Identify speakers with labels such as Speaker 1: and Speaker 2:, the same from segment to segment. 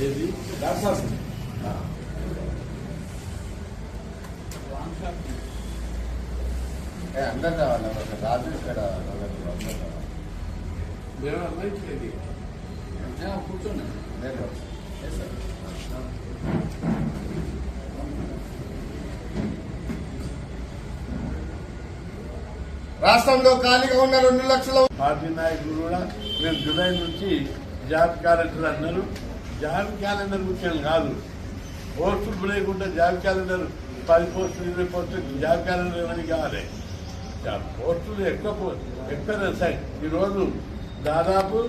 Speaker 1: ఏది? దాసాసు
Speaker 2: అందరు కావాలి ఒక రాజు ఇక్కడ
Speaker 1: కూర్చోండి.
Speaker 2: రాష్ట్రంలో ఖాళీగా ఉన్న రెండు లక్షల
Speaker 1: పార్టీ నాయకులు కూడా మేము జులై నుంచి జాబ్ క్యాలెండర్ అన్నారు జాబ్ క్యాలెండర్ ముఖ్యం కాదు. పోస్టులు లేకుండా జాబ్ క్యాలెండర్ పది పోస్టులు ఇరవై పోస్టులు జాబ్ క్యాలెండర్ ఏమని కావాలి? పోస్టులు ఎక్కువ పో- ఎక్కువ సార్ ఈరోజు దాదాపు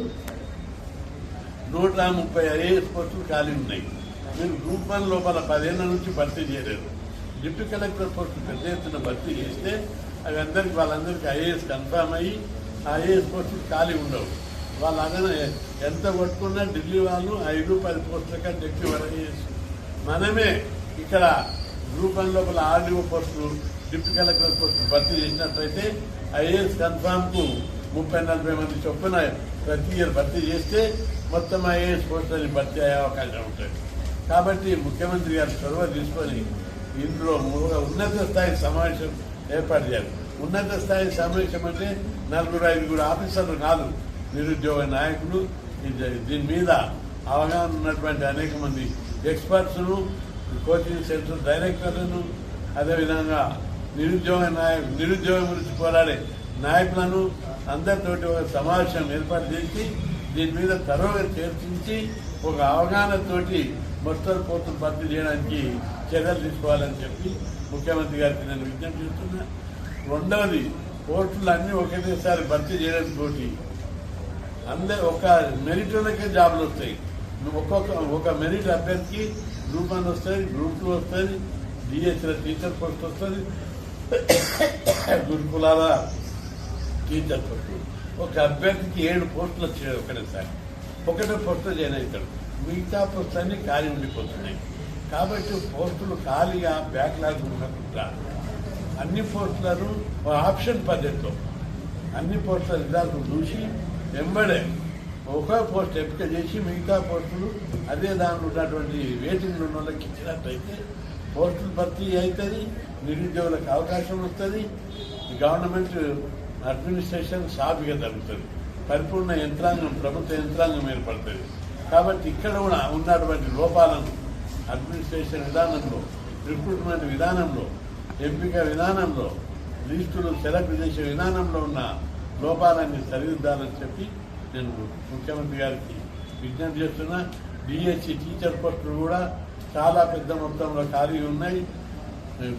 Speaker 1: నూట ముప్పై ఐఏఎస్ పోస్టులు ఖాళీ ఉన్నాయి. మీరు గ్రూప్ వన్ లోపల పదిహేను నుంచి భర్తీ చేయలేరు డిప్యూటీ కలెక్టర్ పోస్టులు పెద్ద ఎత్తున భర్తీ చేస్తే అవి అందరికి వాళ్ళందరికీ ఐఏఎస్ కన్ఫామ్ అయ్యి ఆ ఐఏఎస్ పోస్టులు ఖాళీ ఉండవు. వాళ్ళు అలాగే ఎంత కొట్టుకున్నా ఢిల్లీ వాళ్ళు ఐదు పది పోస్టుల కంటే ఎక్కువ ఐఏఎస్ మనమే ఇక్కడ గ్రూప్ వన్ లోపల ఆర్డీఓ పోస్టులు డిప్యూటీ కలెక్టర్ పోస్టులు భర్తీ చేసినట్లయితే ఐఏఎస్ కన్ఫామ్కు ముప్పై నలభై మంది చొప్పున ప్రతి ఇయర్ భర్తీ చేస్తే మొత్తం ఐఏఎస్ పోస్టులని భర్తీ అయ్యే అవకాశం ఉంటుంది. కాబట్టి ముఖ్యమంత్రి గారు చొరవ తీసుకొని ఇందులో ఉన్నత స్థాయి సమావేశం ఏర్పాటు చేయాలి. ఉన్నత స్థాయి సమావేశం అంటే నలుగురు ఐదుగురు ఆఫీసర్లు కాదు. నిరుద్యోగ నాయకులు దీని మీద అవగాహన ఉన్నటువంటి అనేక మంది ఎక్స్పర్ట్స్ను కోచింగ్ సెంటర్ డైరెక్టర్లను అదేవిధంగా నిరుద్యోగ నాయకు నిరుద్యోగం గురించి పోరాడే నాయకులను అందరితోటి ఒక సమావేశం ఏర్పాటు చేసి దీని మీద తరోగా చర్చించి ఒక అవగాహనతోటి మొత్తం పోతులు భర్తీ చేయడానికి చర్యలు తీసుకోవాలని చెప్పి ముఖ్యమంత్రి గారికి నేను విజ్ఞప్తి చేస్తున్నా. రెండవది పోస్టులు అన్నీ ఒకేసారి భర్తీ చేయడంతో అందరు ఒక మెరిట్ వాళ్ళకే జాబ్లు వస్తాయి ఒక్కొక్క ఒక మెరిట్ అభ్యర్థికి గ్రూప్ వన్ వస్తుంది గ్రూప్ టూ వస్తుంది డిఎస్ల టీచర్ పోస్ట్ వస్తుంది గురుకులాల టీచర్ పోస్ట్ ఒక అభ్యర్థికి ఏడు పోస్టులు వచ్చాయి ఒకటేసారి ఒకటే పోస్టు జాయిన్ అవుతాడు మిగతా పోస్టులు అన్ని ఖాళీ ఉండిపోతున్నాయి కాబట్టి పోస్టులు ఖాళీగా బ్యాక్లాగ్ ఉండకుండా అన్ని పోస్టులను ఒక ఆప్షన్ పద్ధతిలో అన్ని పోస్టుల రిజల్ట్ చూసి వెంబడే ఒకే పోస్ట్ ఎంపిక చేసి మిగతా పోస్టులు అదే దాంట్లో ఉన్నటువంటి వేటింగ్లు ఉన్న వాళ్ళకి ఇచ్చినట్టయితే పోస్టులు భర్తీ అవుతుంది నిరుద్యోగులకు అవకాశం వస్తుంది గవర్నమెంట్ అడ్మినిస్ట్రేషన్ సాఫీగా జరుగుతుంది. పరిపూర్ణ యంత్రాంగం ప్రభుత్వ యంత్రాంగం ఏర్పడుతుంది. కాబట్టి ఇక్కడ కూడా ఉన్నటువంటి లోపాలను అడ్మినిస్ట్రేషన్ విధానంలో రిక్రూట్మెంట్ విధానంలో ఎంపిక విధానంలో లిస్టులు సెలెక్ట్ చేసే విధానంలో ఉన్న లోపాలన్నీ సరిదిద్దాలని చెప్పి నేను ముఖ్యమంత్రి గారికి విజ్ఞప్తి చేస్తున్నా. డిఎస్సి టీచర్ పోస్టులు కూడా చాలా పెద్ద మొత్తంలో ఖాళీ ఉన్నాయి.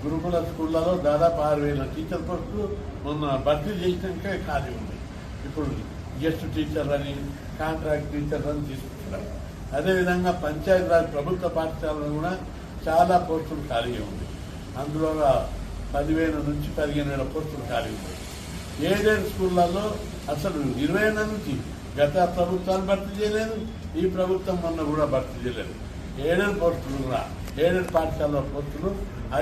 Speaker 1: గురుకుల స్కూళ్ళలో దాదాపు ఆరు వేల టీచర్ పోస్టులు మొన్న భర్తీ చేసినాక ఖాళీ ఉన్నాయి. ఇప్పుడు గెస్ట్ టీచర్ అని కాంట్రాక్ట్ టీచర్ అని తీసుకుంటున్నారు. అదేవిధంగా పంచాయతీరాజ్ ప్రభుత్వ పాఠశాలలో కూడా చాలా పోస్టులు ఖాళీగా ఉంది అందులో పదివేల నుంచి పదిహేను వేల పోస్టులు ఖాళీ ఉన్నాయి. ఏడేడు స్కూళ్ళల్లో అసలు ఇరవై నుంచి గత ప్రభుత్వాలు భర్తీ చేయలేదు ఈ ప్రభుత్వం మొన్న కూడా భర్తీ చేయలేదు. ఏడేడు పోస్టులు కూడా ఏడేడు పాఠశాల పోస్టులు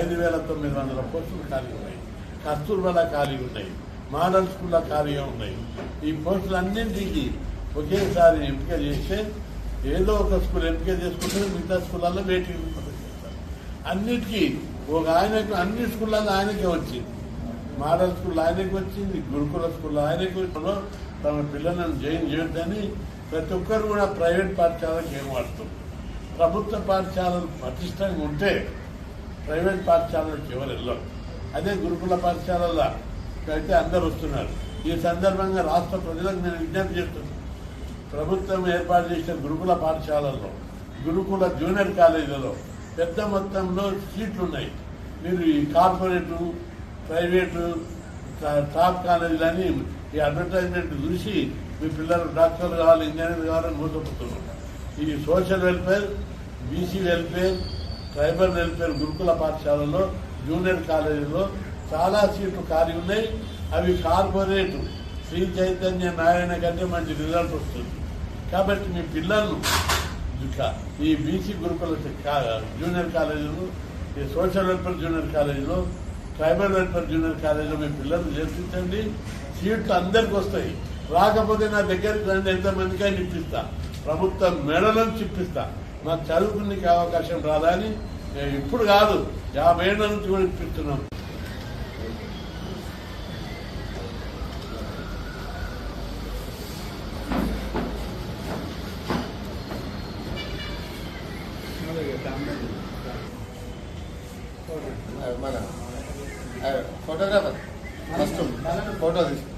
Speaker 1: ఐదు వేల తొమ్మిది వందల పోస్టులు ఖాళీ ఉన్నాయి. కస్తూర్బల ఖాళీ ఉన్నాయి మోడల్ స్కూల్లో ఖాళీగా ఉన్నాయి. ఈ పోస్టులు అన్నింటికి ఒకేసారి ఎంపిక చేస్తే ఏదో ఒక స్కూల్ ఎంపిక చేసుకుంటే మిగతా స్కూళ్ళల్లో వెయిటింగ్ అన్నిటికీ ఒక ఆయనకు అన్ని స్కూళ్ళల్లో ఆయనకే వచ్చింది. మోడల్ స్కూల్ ఆయనకు వచ్చింది గురుకుల స్కూల్ ఆయనకు వచ్చిందో. తమ పిల్లలను జాయిన్ చేయొద్దని ప్రతి ఒక్కరు కూడా ప్రైవేట్ పాఠశాలకు ఏం ప్రభుత్వ పాఠశాలలు పటిష్టంగా ఉంటే ప్రైవేట్ పాఠశాలలకు ఎవరు వెళ్ళరు. అదే గురుకుల పాఠశాలల్లో అయితే అందరు వస్తున్నారు. ఈ సందర్భంగా రాష్ట్ర ప్రజలకు నేను విజ్ఞప్తి చేస్తున్నాను. ప్రభుత్వం ఏర్పాటు చేసిన గురుకుల పాఠశాలల్లో గురుకుల జూనియర్ కాలేజీలలో పెద్ద మొత్తంలో సీట్లు ఉన్నాయి. మీరు ఈ కార్పొరేటు ప్రైవేటు టాప్ కాలేజీలని ఈ అడ్వర్టైజ్మెంట్ చూసి మీ పిల్లలు డాక్టర్లు కావాలి ఇంజనీర్ కావాలని మూసపోతున్నారు ఈ social welfare BC welfare tribal welfare గురుకుల పాఠశాలలో జూనియర్ కాలేజీలో చాలా సీట్లు ఖాళీ ఉన్నాయి. అవి కార్పొరేట్. శ్రీ చైతన్య నారాయణ కంటే మంచి రిజల్ట్ వస్తుంది. కాబట్టి మీ పిల్లలను ఈ బీసీ గురుకుల కా- జూనియర్ కాలేజీలో ఈ సోషల్ వెల్ఫేర్ జూనియర్ కాలేజీలో ట్రైబల్ వెల్ఫేర్ జూనియర్ కాలేజీలో మీ పిల్లలు చేర్పించండి. సీట్లు అందరికి వస్తాయి. రాకపోతే నా దగ్గరికి రండి ఎంతమందికి అని ఇప్పిస్తా. ప్రభుత్వ మెడలను చిప్పిస్తా. నా చదువుకునే అవకాశం రాదా అని ఇప్పుడు కాదు యాభై ఏళ్ళ నుంచి కూడా ఇప్పిస్తున్నాం
Speaker 2: ఫోటోగ్రాఫర్. ఫస్ట్ ఫోటో తీసుకో.